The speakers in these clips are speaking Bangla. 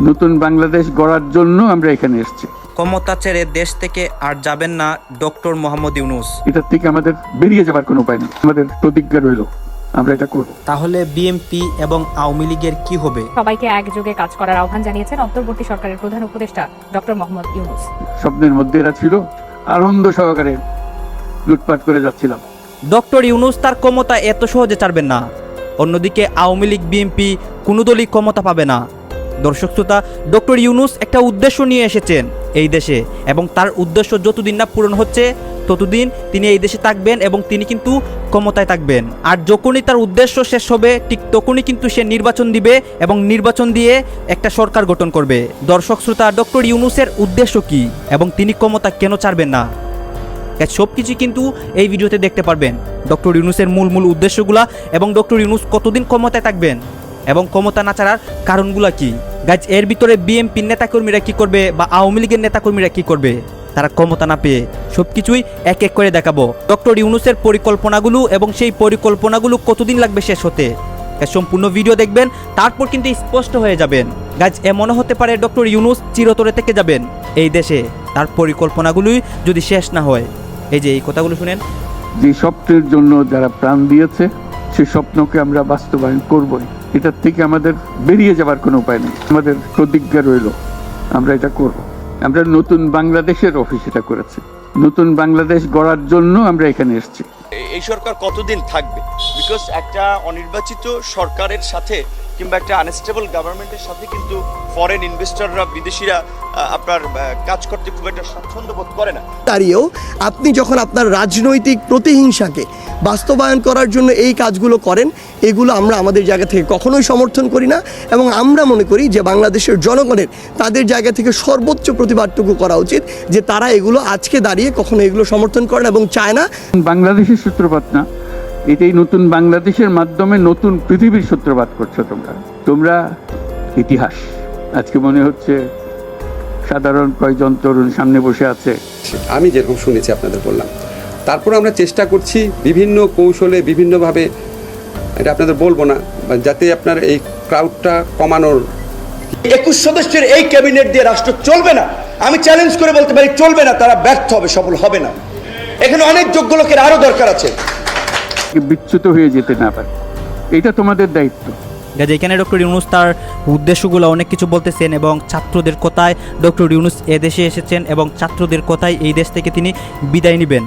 নতুন বাংলাদেশ গড়ার জন্য আমরা এখানে এসেছি। ক্ষমতা ছেড়ে দেশ থেকে আর যাবেন না ডক্টর মোহাম্মদ ইউনুস। এটার থেকে আমাদের বেরিয়ে যাবার কোনো উপায় নেই। আমাদের প্রতিজ্ঞা রইল আমরা এটা করব। তাহলে বিএমপি এবং আওয়ামী লীগের কি হবে? সবাইকে একযোগে কাজ করার আহ্বান জানিয়েছেন অন্তর্বর্তী সরকারের প্রধান উপদেষ্টা ডক্টর মোহাম্মদ ইউনুস। স্বপ্নের মধ্যে এরা ছিল আনন্দ সহকারে লুটপাট করে যাচ্ছিলাম। ডক্টর ইউনুস তার ক্ষমতা এত সহজে ছাড়বেন না। অন্যদিকে আওয়ামী লীগ বিএনপি কোনো দলই ক্ষমতা পাবে না। দর্শক শ্রোতা, ডক্টর ইউনুস একটা উদ্দেশ্য নিয়ে এসেছেন এই দেশে এবং তার উদ্দেশ্য যতদিন না পূরণ হচ্ছে, ততদিন তিনি এই দেশে থাকবেন এবং তিনি কিন্তু ক্ষমতায় থাকবেন। আর যখনই তার উদ্দেশ্য শেষ হবে, ঠিক তখনই কিন্তু সে নির্বাচন দিবে এবং নির্বাচন দিয়ে একটা সরকার গঠন করবে। দর্শক শ্রোতা, ডক্টর ইউনুসের উদ্দেশ্য কি এবং তিনি ক্ষমতা কেন ছাড়বেন না? সব কিছু কিন্তু এই ভিডিওতে দেখতে পারবেন। ডক্টর ইউনুসের মূল মূল উদ্দেশ্যগুলা এবং ডক্টর ইউনুস কতদিন ক্ষমতায় থাকবেন? এবং ক্ষমতা না ছাড়ার কারণগুলো কি? গাছ এর ভিতরে বিএনপির নেতাকর্মীরা কি করবে বা আওয়ামী লীগের নেতাকর্মীরা কি করবে? তারা ক্ষমতা না পেয়ে সব কিছুই এক এক করে দেখাবো। ডক্টর ইউনুসের পরিকল্পনাগুলো এবং সেই পরিকল্পনাগুলো কতদিন লাগবে শেষ হতে? সম্পূর্ণ ভিডিও দেখবেন, তারপর কিন্তু স্পষ্ট হয়ে যাবেন। গাছ এমনও হতে পারে ডক্টর ইউনুস চিরতরে থেকে যাবেন এই দেশে। তার পরিকল্পনাগুলোই যদি শেষ না হয়। এই যে এই কথাগুলো শুনেন। যে স্বপ্নের জন্য যারা প্রাণ দিয়েছে, সে স্বপ্নকে আমরা বাস্তবায়ন করবই। এটার থেকে আমাদের বেরিয়ে যাবার কোনো উপায় নেই। আমাদের প্রতিজ্ঞা রইল, আমরা এটা করব। আমরা নতুন বাংলাদেশের অফিস এটা করেছি। নতুন বাংলাদেশ গড়ার জন্য আমরা এখানে এসেছি। এই সরকার কতদিন থাকবে? বিকজ একটা অনির্বাচিত সরকারের সাথে কিংবা একটা আনস্টেবল গভর্নমেন্টের সাথে কিন্তু ফরেন ইনভেস্টররা বিদেশিরা আপনার কাজ করতে খুব একটা স্বাচ্ছন্দ্য বোধ করে না। দাঁড়িয়েও আপনি যখন আপনার রাজনৈতিক প্রতিহিংসাকে বাস্তবায়ন করার জন্য এই কাজগুলো করেন এগুলো আমরা আমাদের জায়গা থেকে কখনোই সমর্থন করি না এবং আমরা মনে করি যে বাংলাদেশের জনগণের তাদের জায়গা থেকে সর্বোচ্চ প্রতিবাদটুকু করা উচিত যে তারা এগুলো আজকে দাঁড়িয়ে কখনো এগুলো সমর্থন করেন এবং চায় না। বাংলাদেশের সূত্রপাত না। এটাই নতুন বাংলাদেশের মাধ্যমে নতুন পৃথিবীর সূত্রপাত করছ তোমরা। তোমরা ইতিহাস। আজকে মনে হচ্ছে সাধারণ কয়জন তরুণ সামনে বসে আছে। আমি যেরকম শুনেছি আপনাদের বললাম। তারপর আমরা চেষ্টা করছি বিভিন্ন কৌশলে বিভিন্নভাবে এটা আপনাদের বলব না বা যাতে আপনার এই ক্রাউডটা কমানোর একুশ সদস্যের এই ক্যাবিনেট দিয়ে রাষ্ট্র চলবে না আমি চ্যালেঞ্জ করে বলতে পারি চলবে না তারা ব্যর্থ হবে সফল হবে না। এখানে অনেক যোগ্য লোকের আরও দরকার আছে। বিচ্যুত হয়ে যেতে না পারে। এটা তোমাদের দায়িত্ব। গাজে এখানে ডক্টর ইউনুস তার উদ্দেশ্যগুলো অনেক কিছু বলতেছেন এবং ছাত্রদের কথায় ডক্টর ইউনুস এদেশে এসেছেন এবং ছাত্রদের কথায় এই দেশ থেকে তিনি বিদায় নেবেন।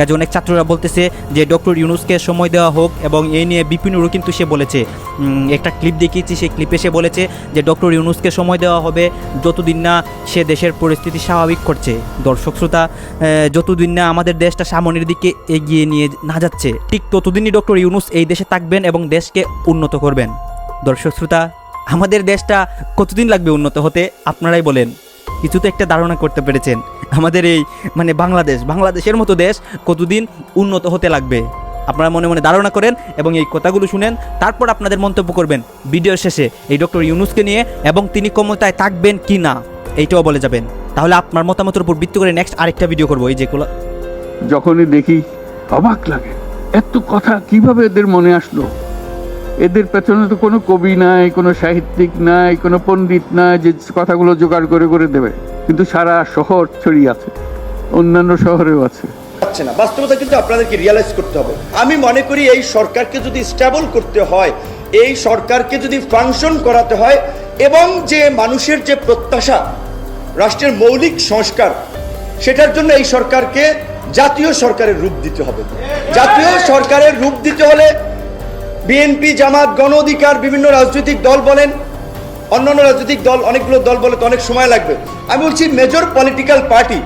গাজে অনেক ছাত্ররা বলতেছে যে ডক্টর ইউনুসকে সময় দেওয়া হোক এবং এই নিয়ে বিপিনুরও কিন্তু সে বলেছে। একটা ক্লিপ দেখিয়েছি, সেই ক্লিপে সে বলেছে যে ডক্টর ইউনুসকে সময় দেওয়া হবে যতদিন না সে দেশের পরিস্থিতি স্বাভাবিক করছে। দর্শক শ্রোতা যতদিন না আমাদের দেশটা সামনের দিকে এগিয়ে নিয়ে না যাচ্ছে, ঠিক ততদিনই ডক্টর ইউনুস এই দেশে থাকবেন এবং দেশকে উন্নত করবেন। দর্শক শ্রোতা, আমাদের দেশটা কতদিন লাগবে উন্নত হতে? আপনারাই বলেন। কিছু তো একটা ধারণা করতে পেরেছেন। আমাদের এই মানে বাংলাদেশ, বাংলাদেশের মতো দেশ কতদিন উন্নত হতে লাগবে? আপনারা মনে মনে ধারণা করেন এবং এই কথাগুলো শুনেন। তারপর আপনাদের মন্তব্য করবেন ভিডিওর শেষে এই ডক্টর ইউনুসকে নিয়ে এবং তিনি ক্ষমতায় থাকবেন কি না, এইটাও বলে যাবেন। তাহলে আপনার মতামতের উপর ভিত্তি করে নেক্সট আরেকটা ভিডিও করব, এই যেগুলো যখনই দেখি অবাক লাগে, এত কথা কীভাবে এদের মনে আসলো? এদের পেছনে তো কোনো কবি নাই, কোনো সাহিত্যিক নাই, কোনো পণ্ডিত নাই যে কথাগুলো জোগাড় করে করে দেবে। কিন্তু সারা শহর ছড়িয়ে আছে, অন্যান্য শহরেও আছে। পাচ্ছে না। বাস্তবতা কিন্তু আপনাদেরকে রিয়ালাইজ করতে হবে। আমি মনে করি এই সরকারকে যদি স্টেবল করতে হয়, এই সরকারকে যদি ফাংশন করাতে হয়, এবং যে মানুষের যে প্রত্যাশা, রাষ্ট্রের মৌলিক সংস্কার, সেটার জন্য এই সরকারকে জাতীয় সরকারের রূপ দিতে হবে। জাতীয় সরকারের রূপ দিতে হলে বিএনপি, জামাত, গণ অধিকার, বিভিন্ন রাজনৈতিক দল বলেন, অন্যান্য রাজনৈতিক দল, অনেকগুলো দল বলে তো অনেক সময় লাগবে। আমি বলছি মেজর পলিটিক্যাল পার্টি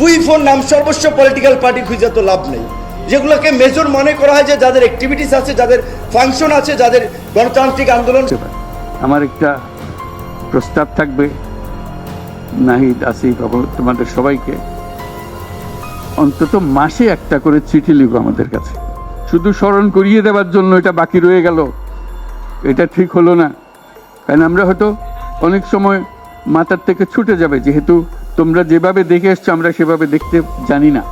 দুই ফোর নাম সর্বস্ব পলিটিক্যাল পার্টি খুঁজে তো লাভ নেই। যেগুলোকে মেজর মনে করা হয় যে যাদের অ্যাক্টিভিটিস আছে, যাদের ফাংশন আছে, যাদের গণতান্ত্রিক আন্দোলন। আমার একটা প্রস্তাব থাকবে, নাহিদ, আসিফ তোমাদের সবাইকে। অন্তত মাসে একটা করে চিঠি লিখো আমাদের কাছে। শুধু স্মরণ করিয়ে দেওয়ার জন্য এটা বাকি রয়ে গেল। এটা ঠিক হলো না। কারণ আমরা হয়তো অনেক সময় মাথার থেকে ছুটে যাবে, যেহেতু তোমরা যেভাবে দেখে এসছো, আমরা সেভাবে দেখতে জানি না।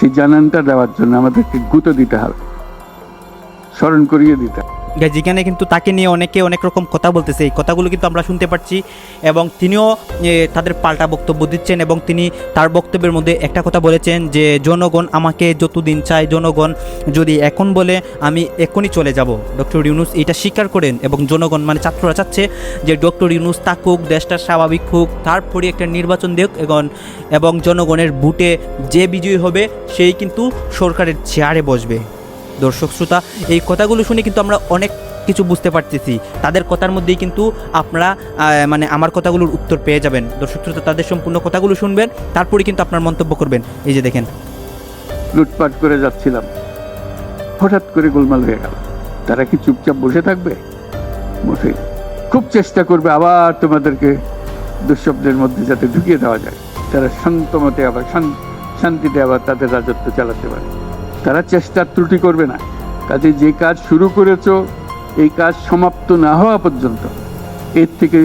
সেই জানানটা দেওয়ার জন্য আমাদেরকে গুঁতো দিতে হবে। স্মরণ করিয়ে দিতে হবে। যেখানে কিন্তু তাকে নিয়ে অনেকে অনেক রকম কথা বলতেছে। এই কথাগুলো কিন্তু আমরা শুনতে পাচ্ছি এবং তিনিও তাদের পাল্টা বক্তব্য দিচ্ছেন এবং তিনি তার বক্তব্যের মধ্যে একটা কথা বলেছেন যে, জনগণ আমাকে যতদিন চায়, জনগণ যদি এখন বলে, আমি এখনই চলে যাব। ডক্টর ইউনুস এটা স্বীকার করেন এবং জনগণ মানে ছাত্ররা চাচ্ছে যে, ডক্টর ইউনুস থাকুক দেশটা স্বাভাবিক হোক তারপরে একটা নির্বাচন দেখ এবং এবং জনগণের ভোটে যে বিজয়ী হবে, সেই কিন্তু সরকারের চেয়ারে বসবে। দর্শক শ্রোতা, এই কথাগুলো শুনে কিন্তু আমরা অনেক কিছু বুঝতে পারতেছি। তাদের কথার মধ্যেই কিন্তু আপনারা মানে আমার কথাগুলোর উত্তর পেয়ে যাবেন। দর্শক শ্রোতা, তাদের সম্পূর্ণ কথাগুলো শুনবেন, তারপরে কিন্তু আপনার মন্তব্য করবেন। এই যে দেখেন। লুটপাট করে যাচ্ছিলাম। হঠাৎ করে গোলমাল হয়ে গেল। তারা কি চুপচাপ বসে থাকবে? বসে খুব চেষ্টা করবে আবার তোমাদেরকে দুঃস্বপ্নের মধ্যে যাতে ঢুকিয়ে দেওয়া যায়। তারা শান্ত মতে আবার শান- শান্তিতে আবার তাদের রাজত্ব চালাতে পারে। তারা চেষ্টার ত্রুটি করবে না। কাজে যে কাজ শুরু করেছ, এই কাজ সমাপ্ত না হওয়া পর্যন্ত এর থেকে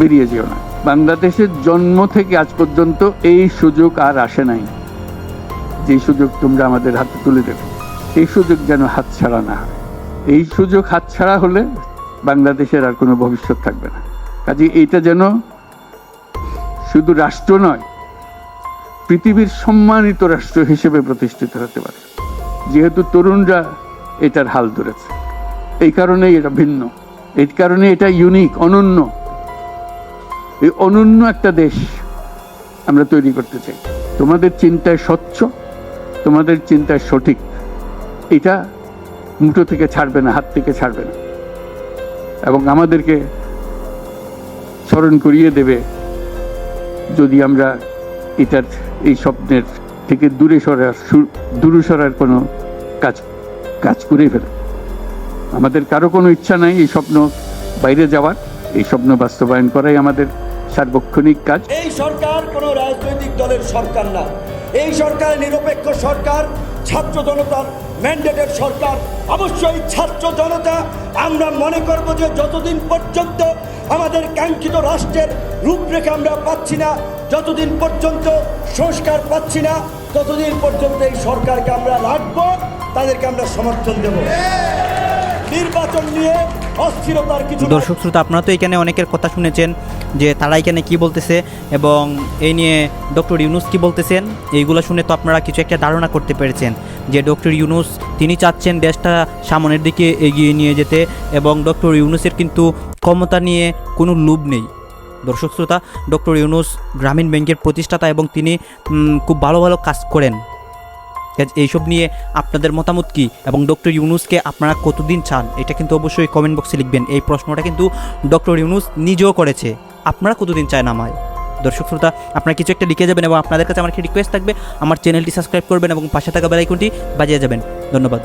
বেরিয়ে যেও না। বাংলাদেশের জন্ম থেকে আজ পর্যন্ত এই সুযোগ আর আসে নাই। যে সুযোগ তোমরা আমাদের হাতে তুলে দেবে, এই সুযোগ যেন হাতছাড়া না হয়। এই সুযোগ হাতছাড়া হলে বাংলাদেশের আর কোনো ভবিষ্যৎ থাকবে না। কাজে এইটা যেন শুধু রাষ্ট্র নয়, পৃথিবীর সম্মানিত রাষ্ট্র হিসেবে প্রতিষ্ঠিত হতে পারে। যেহেতু তরুণরা এটার হাল ধরেছে। এই কারণেই এটা ভিন্ন। এই কারণে এটা ইউনিক অনন্য। এই অনন্য একটা দেশ আমরা তৈরি করতে চাই। তোমাদের চিন্তায় স্বচ্ছ, তোমাদের চিন্তায় সঠিক। এটা মুঠো থেকে ছাড়বে না, হাত থেকে ছাড়বে না। এবং আমাদেরকে স্মরণ করিয়ে দেবে যদি আমরা এটার, এই স্বপ্নের থেকে দূরে সরার দূরে সরার কোনো কাজ কাজ করে ফেলে। আমাদের কারও কোনো ইচ্ছা নাই এই স্বপ্ন বাইরে যাওয়ার। এই স্বপ্ন বাস্তবায়ন করাই আমাদের সার্বক্ষণিক কাজ। এই সরকার কোনো রাজনৈতিক দলের সরকার না। এই সরকার নিরপেক্ষ সরকার, ছাত্র জনতার ম্যান্ডেটের সরকার। অবশ্যই ছাত্র জনতা, আমরা মনে করব যে যতদিন পর্যন্ত আমাদের কাঙ্ক্ষিত রাষ্ট্রের রূপরেখা আমরা পাচ্ছি না যতদিন পর্যন্ত সংস্কার পাচ্ছি না, ততদিন পর্যন্ত এই সরকারকে আমরা রাখব, তাদেরকে আমরা সমর্থন দেব। নির্বাচন নিয়ে অস্থিরতার কিছু দর্শক শ্রোতা, আপনারা তো এখানে অনেকের কথা শুনেছেন যে তারা এখানে কি বলতেছে এবং এই নিয়ে ডক্টর ইউনুস কি বলতেছেন, এইগুলো শুনে তো আপনারা কিছু একটা ধারণা করতে পেরেছেন যে ডক্টর ইউনুস, তিনি চাচ্ছেন দেশটা সামনের দিকে এগিয়ে নিয়ে যেতে এবং ডক্টর ইউনুসের কিন্তু ক্ষমতা নিয়ে কোনো লোভ নেই। দর্শক শ্রোতা, ডক্টর ইউনুস গ্রামীণ ব্যাংকের প্রতিষ্ঠাতা এবং তিনি খুব ভালো ভালো কাজ করেন। এইসব নিয়ে আপনাদের মতামত কি? এবং ডক্টর ইউনুসকে আপনারা কতদিন চান? এটা কিন্তু অবশ্যই কমেন্ট বক্সে লিখবেন। এই প্রশ্নটা কিন্তু ডক্টর ইউনুস নিজেও করেছে। আপনারা কতদিন চান আমায়? দর্শক শ্রোতা, আপনারা কিছু একটা লিখে যাবেন এবং আপনাদের কাছে আমার একটি রিকোয়েস্ট থাকবে। আমার চ্যানেলটি সাবস্ক্রাইব করবেন এবং পাশে থাকা বেলাইকনটি বাজিয়ে যাবেন। ধন্যবাদ।